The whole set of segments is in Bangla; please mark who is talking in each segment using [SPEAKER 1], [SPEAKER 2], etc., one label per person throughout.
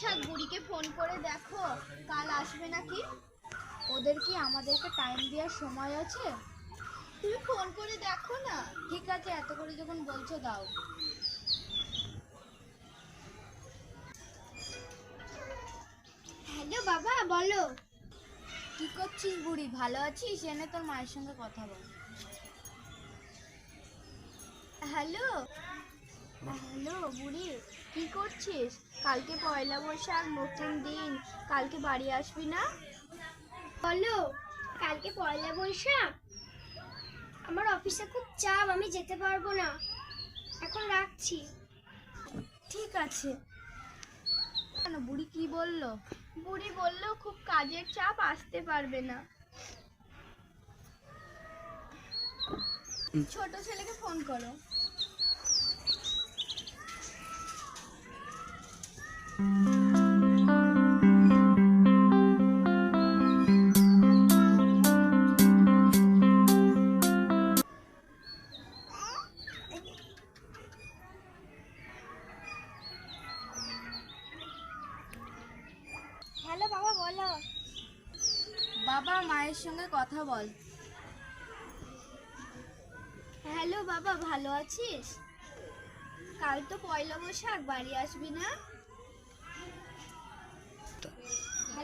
[SPEAKER 1] বৈশাখ বুড়িকে ফোন করে দেখো কাল আসবে নাকি?
[SPEAKER 2] ওদের কি আমাদেরকে টাইম দেওয়ার সময় আছে?
[SPEAKER 1] তুমি ফোন করে দেখো না।
[SPEAKER 2] ঠিক আছে এত করে যখন বলছো দাও।
[SPEAKER 1] হ্যালো বাবা বলো।
[SPEAKER 2] কি করছিস বুড়ি? ভালো আছিস? এনে তোর মায়ের সঙ্গে কথা বল।
[SPEAKER 1] হ্যালো হ্যালো বুড়ি কি করছিস? কালকে পয়লা বৈশাখ নতুন দিন। কালকে বাড়ি আসবি না?
[SPEAKER 3] বলো কালকে পয়লা বৈশাখ? আমার অফিসে খুব চাপ আমি যেতে পারব না। এখন রাখছি।
[SPEAKER 2] ঠিক আছে। কেন বুড়ি কি বলল?
[SPEAKER 1] বুড়ি বলল খুব কাজের চাপ আসতে পারবে না। ছোট ছেলেকে ফোন করো।
[SPEAKER 3] হ্যালো বাবা বলো।
[SPEAKER 2] বাবা মায়ের সঙ্গে কথা বল।
[SPEAKER 1] হ্যালো বাবা ভালো আছিস? কাল তো পয়লা বৈশাখ বাড়ি আসবি না?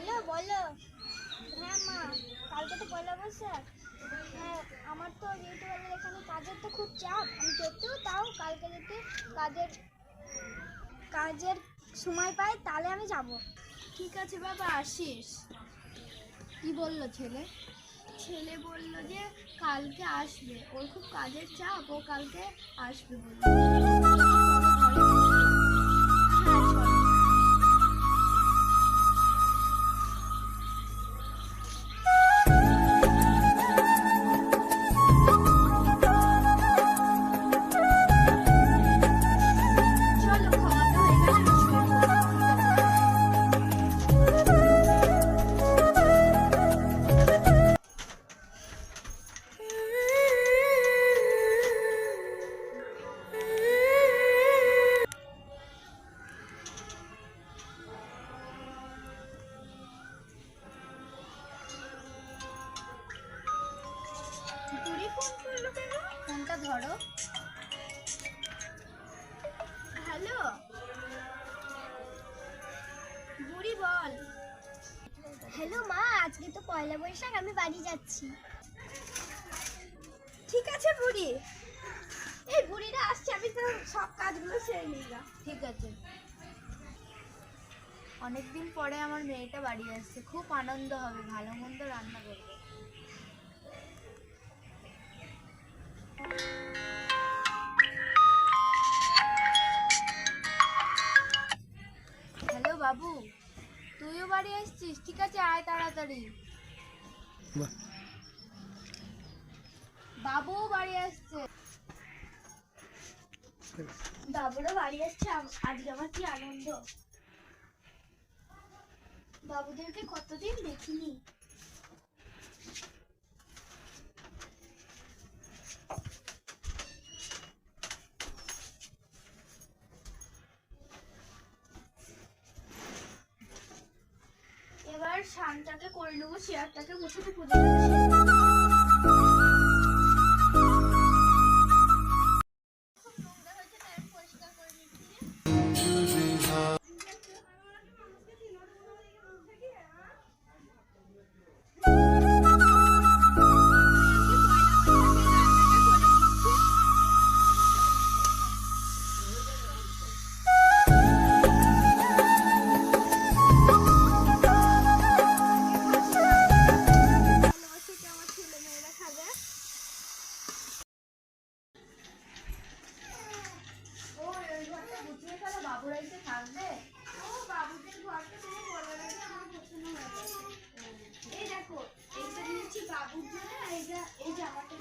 [SPEAKER 3] হ্যালো বলো। হ্যাঁ মা কালকে তো পয়লা বৈশাখ। হ্যাঁ আমার তো যেহেতু আমাদের এখানে কাজের তো খুব চাপ আমি যেতেও তাও কালকে যদি কাজের কাজের সময় পাই তাহলে আমি যাব।
[SPEAKER 1] ঠিক আছে বাবা আসিস।
[SPEAKER 2] কি বলল ছেলে?
[SPEAKER 1] ছেলে বলল যে কালকে আসবে। ওর খুব কাজের চাপ ও কালকে আসবে বলল।
[SPEAKER 2] ফোনটা ধরো।
[SPEAKER 1] হ্যালো? বুড়ি বল।
[SPEAKER 3] হ্যালো মা, আজকে তো পয়লা বৈশাখ, আমি বাড়ি যাচ্ছি।
[SPEAKER 1] ঠিক আছে বুড়ি। এই বুড়িটা আসছে, আমি তো সব কাজগুলো সেরে নিলাম।
[SPEAKER 2] ঠিক আছে। অনেকদিন পরে আমার মেয়েটা বাড়ি আসছে, খুব আনন্দ হবে, ভালো মন্দ রান্না করবে। ঠিক আছে আয় তাড়াতাড়ি। বাবু বাড়ি আসছে।
[SPEAKER 1] বাবুরও বাড়ি আসছে আজকে আমার কি আনন্দ? বাবুদেরকে কতদিন দেখিনি। শানটাকে করে নেব চেয়ারটাকে মুছতে পুজো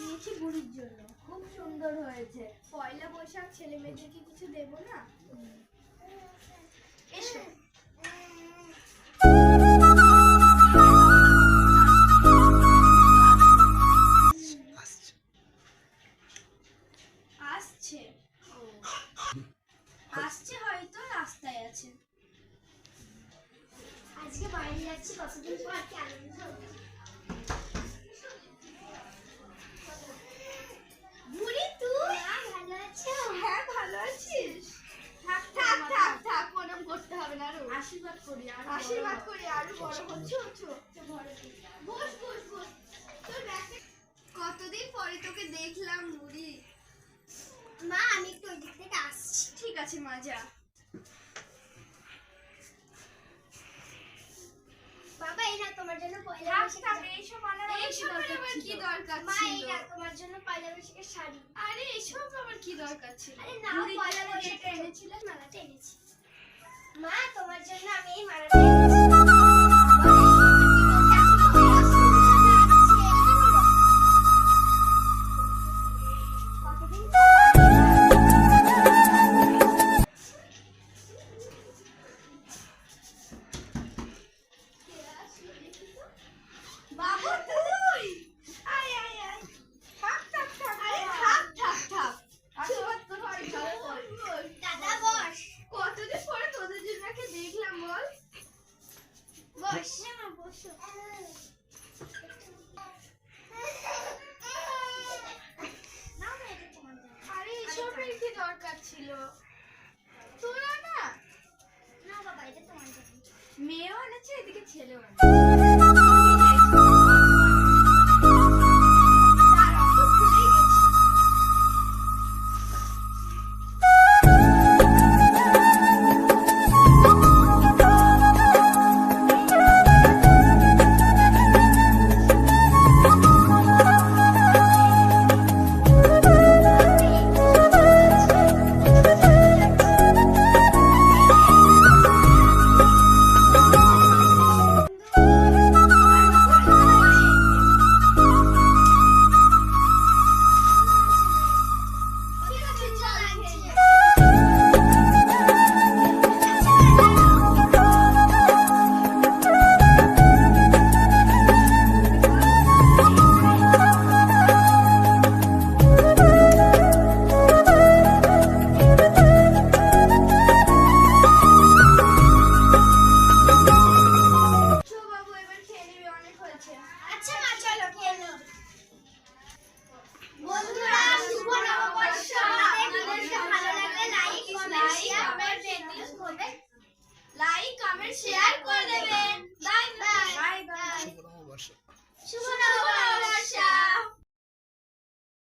[SPEAKER 1] নিয়েছি বুড়ির জন্য। খুব সুন্দর হয়েছে। পয়লা বৈশাখ ছেলে মেয়েদেরকে কিছু দেবো না? এসো। আসছে। আসছে। হয়তো রাস্তায় আছে।
[SPEAKER 3] যাচ্ছি কতদিন পর কি
[SPEAKER 1] কতদিন পরে তোকে দেখলাম মুড়ি
[SPEAKER 3] মা আমি একটু ওই দিক থেকে আসছি।
[SPEAKER 1] ঠিক আছে মা যা।
[SPEAKER 3] বাবা এই না তোমার জন্য পয়লা জা-
[SPEAKER 1] এইসব আনার এইসব আবার কি দরকার
[SPEAKER 3] মা এই না তোমার জন্য পয়লা বৈশাখের শাড়ি।
[SPEAKER 1] আরে এইসব আবার কি দরকার ছিল?
[SPEAKER 3] আরে না পয়লা বৈশাখে এনেছিলে মালাটা এনেছি। মা তোমার জন্য আমি এই মালাটা এনেছি।
[SPEAKER 1] দরকার ছিল। তোরা না?
[SPEAKER 3] না বাবা এটা তোমার
[SPEAKER 1] মেয়েও এনেছে এদিকে ছেলেও এনেছে।